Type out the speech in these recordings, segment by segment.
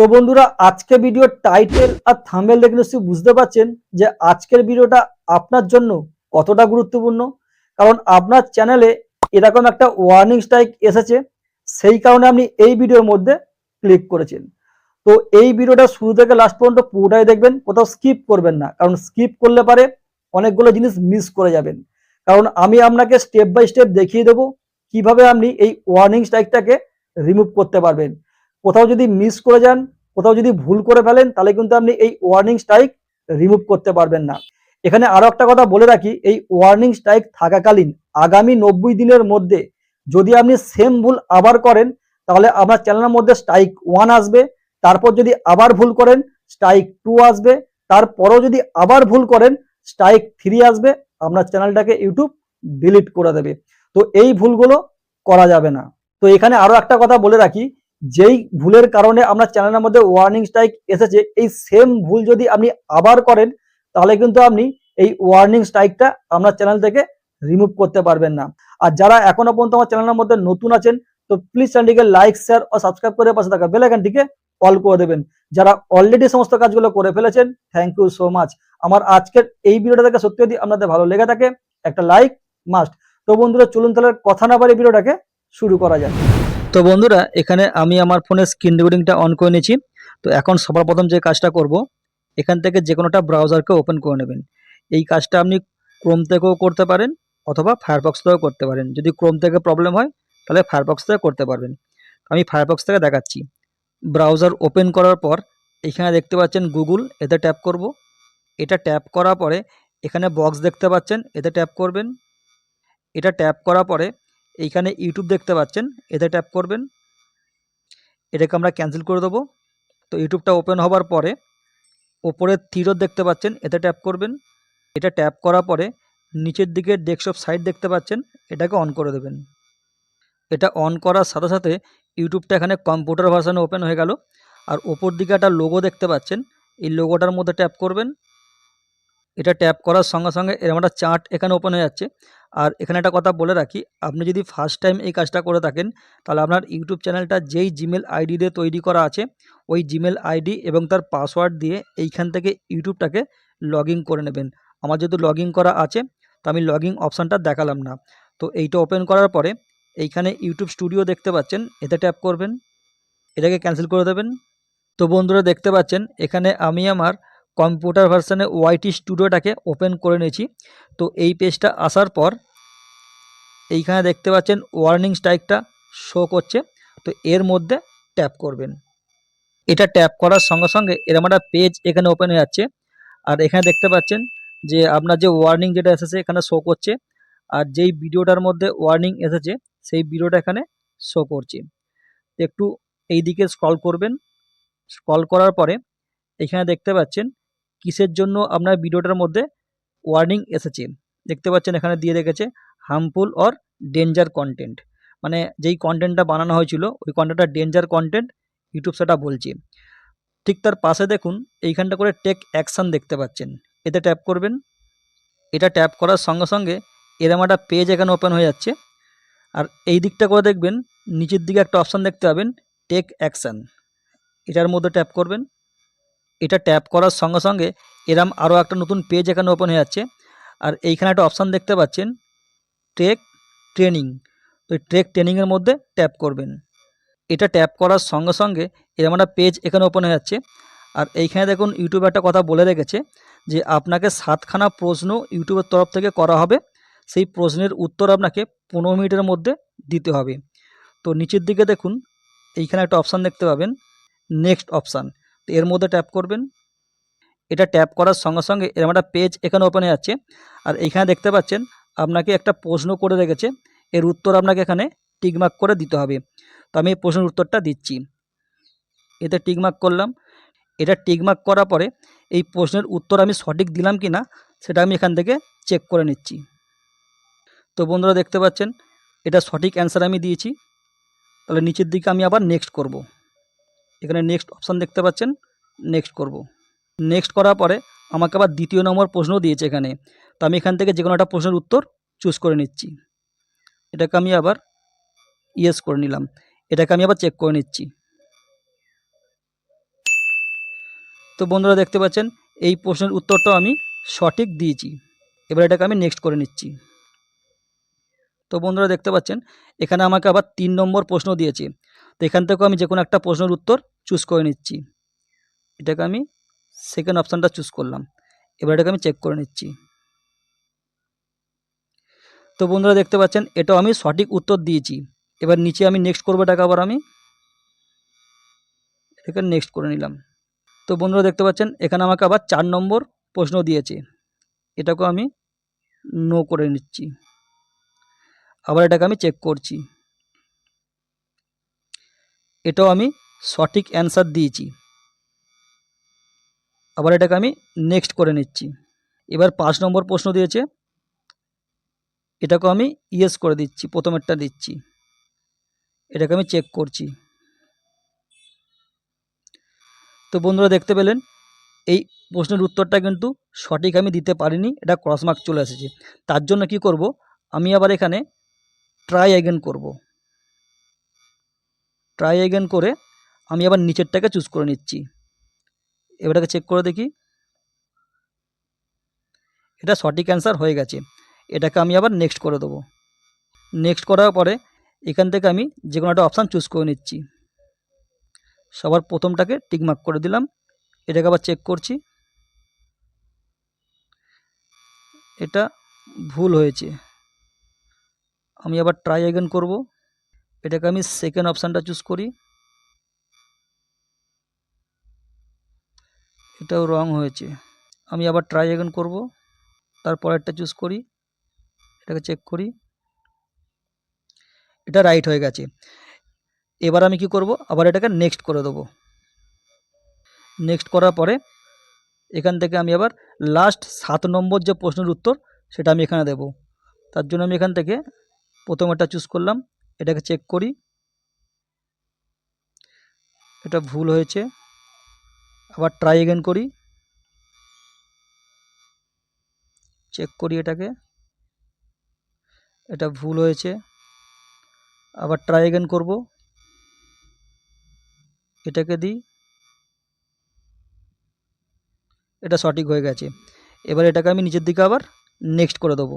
তো বন্ধুরা, আজকে ভিডিওর টাইটেল আর থামেল দেখে নিশ্চয়ই বুঝতে পারছেন যে আজকের ভিডিওটা আপনার জন্য কতটা গুরুত্বপূর্ণ। কারণ আপনার চ্যানেলে এরকম একটা ওয়ার্নিং স্ট্রাইক এসেছে, সেই কারণে আপনি এই ভিডিওর মধ্যে ক্লিক করেছেন। তো এই ভিডিওটা শুরু থেকে লাস্ট পর্যন্ত পুরোটাই দেখবেন, কোথাও স্কিপ করবেন না। কারণ স্কিপ করলে পারে অনেকগুলো জিনিস মিস করে যাবেন। কারণ আমি আপনাকে স্টেপ বাই স্টেপ দেখিয়ে দেবো, কীভাবে আপনি এই ওয়ার্নিং স্ট্রাইকটাকে রিমুভ করতে পারবেন। কোথাও যদি মিস করে যান, কোথাও যদি ভুল করে ফেলেন, তাহলে কিন্তু আপনি এই ওয়ার্নিং স্ট্রাইক রিমুভ করতে পারবেন না। এখানে আরও একটা কথা বলে রাখি, এই ওয়ার্নিং স্ট্রাইক থাকাকালীন আগামী নব্বই দিনের মধ্যে যদি আপনি সেম ভুল আবার করেন, তাহলে আপনার চ্যানেলের মধ্যে স্ট্রাইক ওয়ান আসবে, তারপর যদি আবার ভুল করেন স্ট্রাইক টু আসবে, তারপরও যদি আবার ভুল করেন স্ট্রাইক থ্রি আসবে, আপনার চ্যানেলটাকে ইউটিউব ডিলিট করে দেবে। তো এই ভুলগুলো করা যাবে না। তো এখানে আরও একটা কথা বলে রাখি যেই ভুলের কারণে আপনার চ্যানেলের মধ্যে ওয়ার্নিং স্ট্রাইক এসেছে, এই সেম ভুল যদি আপনি আবার করেন, তাহলে কিন্তু আপনি এই ওয়ার্নিং স্ট্রাইকটা আপনার চ্যানেল থেকে রিমুভ করতে পারবেন না। আর যারা এখনও পর্যন্ত আমার চ্যানেলের মধ্যে নতুন আছেন, তো প্লিজ চ্যানেলটিকে লাইক শেয়ার ও সাবস্ক্রাইব করে পাশে থাকা বেল আইকনটিকে অল করে দেবেন। যারা অলরেডি সমস্ত কাজগুলো করে ফেলেছেন থ্যাংক ইউ সো মাচ আমার আজকের এই ভিডিওটা দেখে সত্যি যদি আপনাদের ভালো লেগে থাকে, একটা লাইক মাস্ট তো বন্ধুরা, চলুন তাহলে কথা না বাড়ি ভিডিওটাকে শুরু করা যায় তো বন্ধুরা, এখানে আমি আমার ফোনের স্ক্রিন রেকর্ডিংটা অন করে নিয়েছি। তো এখন সবার প্রথম যে কাজটা করব, এখান থেকে যে কোনোটা ব্রাউজারকে ওপেন করে নেবেন। এই কাজটা আপনি ক্রোম থেকেও করতে পারেন অথবা ফায়ারবক্স থেকেও করতে পারেন। যদি ক্রোম থেকে প্রবলেম হয়, তাহলে ফায়ারবক্স থেকে করতে পারবেন। আমি ফায়ারবক্স থেকে দেখাচ্ছি। ব্রাউজার ওপেন করার পর, এখানে দেখতে পাচ্ছেন গুগল এতে ট্যাপ করব। এটা ট্যাপ করার পরে, এখানে বক্স দেখতে পাচ্ছেন, এতে ট্যাপ করবেন। এটা ট্যাপ করার পরে এইখানে ইউটিউব দেখতে পাচ্ছেন, এতে ট্যাপ করবেন। এটাকে আমরা ক্যান্সেল করে দেবো। তো ইউটিউবটা ওপেন হবার পরে ওপরে তীরত দেখতে পাচ্ছেন, এতে ট্যাপ করবেন। এটা ট্যাপ করার পরে, নিচের দিকে ডেস্কটপ সাইট দেখতে পাচ্ছেন, এটাকে অন করে দেবেন। এটা অন করার সাথে সাথে ইউটিউবটা এখানে কম্পিউটার ভার্সানে ওপেন হয়ে গেল। আর ওপর দিকে একটা লোগো দেখতে পাচ্ছেন, এই লোগোটার মধ্যে ট্যাপ করবেন। এটা ট্যাপ করার সঙ্গে সঙ্গে এরকম একটা চার্ট এখানে ওপেন হয়ে যাচ্ছে। আর এখানে একটা কথা বলে রাখি, আপনি যদি ফার্স্ট টাইম এই কাজটা করে থাকেন, তাহলে আপনার ইউটিউব চ্যানেলটা যেই জিমেল আইডি দিয়ে তৈরি করা আছে, ওই জিমেল আইডি এবং তার পাসওয়ার্ড দিয়ে এইখান থেকে ইউটিউবটাকে লগ করে নেবেন। আমার যেহেতু লগ করা আছে, তো আমি লগ অপশানটা দেখালাম না। তো এইটা ওপেন করার পরে এইখানে ইউটিউব স্টুডিও দেখতে পাচ্ছেন, এতে ট্যাপ করবেন, এটাকে ক্যান্সেল করে দেবেন। তো বন্ধুরা দেখতে পাচ্ছেন, এখানে আমি আমার কম্পিউটার ভার্সানে ওয়াইটি স্টুডিওটাকে ওপেন করে নিয়েছি। তো এই পেজটা আসার পর এইখানে দেখতে পাচ্ছেন ওয়ার্নিং স্ট্রাইকটা শো করছে। তো এর মধ্যে ট্যাপ করবেন। এটা ট্যাপ করার সঙ্গে সঙ্গে এরকম একটা পেজ এখানে ওপেন হয়ে যাচ্ছে। আর এখানে দেখতে পাচ্ছেন যে আপনার যে ওয়ার্নিং যেটা এসেছে এখানে শো করছে। আর যেই ভিডিওটার মধ্যে ওয়ার্নিং এসেছে সেই ভিডিওটা এখানে শো করছে। একটু এই দিকে স্ক্রল করবেন। স্ক্রল করার পরে এখানে দেখতে পাচ্ছেন কিসের জন্য আপনার ভিডিওটার মধ্যে ওয়ার্নিং এসেছে? দেখতে পাচ্ছেন এখানে দিয়ে রেখেছে হার্মফুল অর ডেঞ্জার কন্টেন্ট মানে যেই কন্টেন্টটা বানানো হয়েছিল, ওই কন্টেন্টটা ডেঞ্জার কন্টেন্ট ইউটিউব সেটা বলছে। ঠিক তার পাশে দেখুন, এইখানটা করে টেক অ্যাকশান দেখতে পাচ্ছেন। এতে ট্যাপ করবেন। এটা ট্যাপ করার সঙ্গে সঙ্গে এরম একটা পেজ এখানে ওপেন হয়ে যাচ্ছে। আর এই দিকটা করে দেখবেন, নিচের দিকে একটা অপশান দেখতে পাবেন টেক অ্যাকশান এটার মধ্যে ট্যাপ করবেন। এটা ট্যাপ করার সঙ্গে সঙ্গে এরম আরও একটা নতুন পেজ এখানে ওপেন হয়ে যাচ্ছে। আর এইখানে একটা অপশান দেখতে পাচ্ছেন ট্রেক ট্রেনিং তো ট্রেক ট্রেনিংয়ের মধ্যে ট্যাপ করবেন। এটা ট্যাপ করার সঙ্গে সঙ্গে এরম একটা পেজ এখানে ওপেন হয়ে যাচ্ছে। আর এইখানে দেখুন ইউটিউবে একটা কথা বলে রেখেছে যে আপনাকে সাতখানা প্রশ্ন ইউটিউবের তরফ থেকে করা হবে। সেই প্রশ্নের উত্তর আপনাকে পনেরো মিনিটের মধ্যে দিতে হবে। তো নিচের দিকে দেখুন, এইখানে একটা অপশান দেখতে পাবেন নেক্সট অপশান তো এর মধ্যে ট্যাপ করবেন। এটা ট্যাপ করার সঙ্গে সঙ্গে এরকম একটা পেজ এখানে ওপেন হয়ে যাচ্ছে। আর এইখানে দেখতে পাচ্ছেন, আপনাকে একটা প্রশ্ন করে রেখেছে। এর উত্তর আপনাকে এখানে টিকমার্ক করে দিতে হবে। তো আমি এই প্রশ্নের উত্তরটা দিচ্ছি। এতে টিকমার্ক করলাম। এটা টিকমার্ক করার পরে এই প্রশ্নের উত্তর আমি সঠিক দিলাম কি না সেটা আমি এখান থেকে চেক করে নিচ্ছি। তো বন্ধুরা দেখতে পাচ্ছেন, এটা সঠিক অ্যান্সার আমি দিয়েছি। তাহলে নিচের দিকে আমি আবার নেক্সট করব। এখানে নেক্সট অপশান দেখতে পাচ্ছেন নেক্সট করব। নেক্সট করার পরে আমাকে আবার দ্বিতীয় নম্বর প্রশ্ন দিয়েছে এখানে। তো আমি এখান থেকে যে কোনো একটা প্রশ্নের উত্তর চুজ করে নিচ্ছি। এটাকে আমি আবার ইয়েস করে নিলাম। এটাকে আমি আবার চেক করে নিচ্ছি। তো বন্ধুরা দেখতে পাচ্ছেন, এই প্রশ্নের উত্তরটাও আমি সঠিক দিয়েছি। এবার এটাকে আমি নেক্সট করে নিচ্ছি। তো বন্ধুরা দেখতে পাচ্ছেন, এখানে আমাকে আবার তিন নম্বর প্রশ্ন দিয়েছে। তো এখান থেকেও আমি যে কোনো একটা প্রশ্নের উত্তর চুজ করে নিচ্ছি। এটাকে আমি সেকেন্ড অপশানটা চুজ করলাম। এবার এটাকে আমি চেক করে নিচ্ছি। তো বন্ধুরা দেখতে পাচ্ছেন, এটাও আমি সঠিক উত্তর দিয়েছি। এবার নিচে আমি নেক্সট করব এটাকে আবার আমি। এটাকে নেক্সট করে নিলাম। তো বন্ধুরা দেখতে পাচ্ছেন, এখানে আমাকে আবার চার নম্বর প্রশ্ন দিয়েছে। এটাকেও আমি নো করে নিচ্ছি। আবার এটাকে আমি চেক করছি। এটাও আমি সঠিক অ্যান্সার দিয়েছি। আবার এটাকে আমি নেক্সট করে নিচ্ছি। এবার পাঁচ নম্বর প্রশ্ন দিয়েছে। এটাকে আমি ইয়েস করে দিচ্ছি, প্রথমেরটা দিচ্ছি। এটাকে আমি চেক করছি। তো বন্ধুরা দেখতে পেলেন, এই প্রশ্নের উত্তরটা কিন্তু সঠিক আমি দিতে পারিনি, এটা ক্রসমার্ক চলে এসেছে। তার জন্য কি করব, আমি আবার এখানে ট্রাই অ্যাগেন করব। ট্রাই অ্যাগেন করে আমি আবার নিচেরটাকে চুজ করে নিচ্ছি। এবারটাকে চেক করে দেখি। এটা সঠিক অ্যান্সার হয়ে গেছে। এটাকে আমি আবার নেক্সট করে দেবো। নেক্সট করার পরে এখান থেকে আমি যে কোনো একটা অপশান চুজ করে নিচ্ছি। সবার প্রথমটাকে টিকমার্ক করে দিলাম। এটাকে আবার চেক করছি। এটা ভুল হয়েছে। আমি আবার ট্রাই অ্যাগেন করব। এটাকে আমি সেকেন্ড অপশানটা চুজ করি। এটাও রং হয়েছে। আমি আবার ট্রাই অ্যাগেন করব। তারপরেরটা চুজ করি। এটাকে চেক করি। এটা রাইট হয়ে গেছে। এবার আমি কি করব? আবার এটাকে নেক্সট করে দেবো। নেক্সট করার পরে এখান থেকে আমি আবার লাস্ট সাত নম্বর যে প্রশ্নের উত্তর, সেটা আমি এখানে দেব। তার জন্য আমি এখান থেকে প্রথম এটা চুজ করলাম। এটাকে চেক করি। এটা ভুল হয়েছে। আবার ট্রাই এগেন করি। চেক করি এটাকে। এটা ভুল হয়েছে। আবার ট্রাই এগেন করব। এটাকে দিই। এটা সঠিক হয়ে গেছে। এবার এটাকে আমি নিচের দিকে আবার নেক্সট করে দেবো।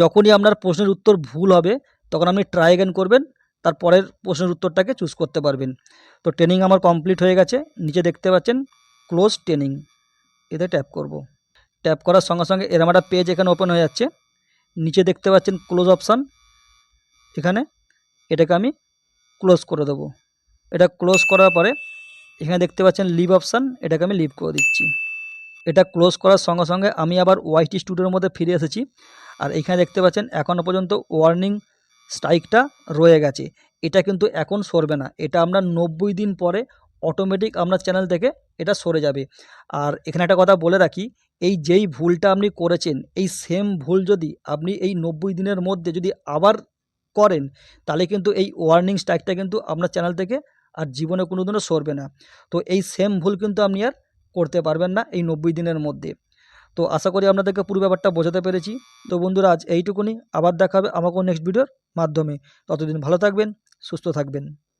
যখনই আপনার প্রশ্নের উত্তর ভুল হবে, তখন আপনি ট্রাই অ্যাগেন করবেন তারপরের প্রশ্নের উত্তরটাকে চুজ করতে পারবেন। তো ট্রেনিং আমার কমপ্লিট হয়ে গেছে, নিচে দেখতে পাচ্ছেন ক্লোজ ট্রেনিং এতে ট্যাপ করব। ট্যাপ করার সঙ্গে সঙ্গে এরম একটা পেজ এখানে ওপেন হয়ে যাচ্ছে, নিচে দেখতে পাচ্ছেন ক্লোজ অপশান এখানে এটাকে আমি ক্লোজ করে দেবো। এটা ক্লোজ করার পরে এখানে দেখতে পাচ্ছেন লিভ অপশান এটাকে আমি লিভ করে দিচ্ছি। এটা ক্লোজ করার সঙ্গে সঙ্গে আমি আবার ওয়াইটি স্টুডিওর মধ্যে ফিরে এসেছি। আর এখানে দেখতে পাচ্ছেন এখনও পর্যন্ত ওয়ার্নিং স্ট্রাইকটা রয়ে গেছে। এটা কিন্তু এখন সরবে না। এটা আমরা নব্বই দিন পরে অটোমেটিক আপনার চ্যানেল থেকে এটা সরে যাবে। আর এখানে একটা কথা বলে রাখি, এই যেই ভুলটা আপনি করেছেন, এই সেম ভুল যদি আপনি এই নব্বই দিনের মধ্যে যদি আবার করেন, তাহলে কিন্তু এই ওয়ার্নিং স্ট্রাইকটা কিন্তু আপনার চ্যানেল থেকে আর জীবনে কোনো দিনও সরবে না। তো এই সেম ভুল কিন্তু আপনি আর করতে পারবেন না এই নব্বই দিনের মধ্যে। তো আশা করি আপনাদেরকে পুরো ব্যাপারটা বোঝাতে পেরেছি। তো বন্ধুরা, আজ এইটুকুনি। আবার দেখাবে আমাকেও নেক্সট ভিডিওর মাধ্যমে। ততদিন ভালো থাকবেন, সুস্থ থাকবেন।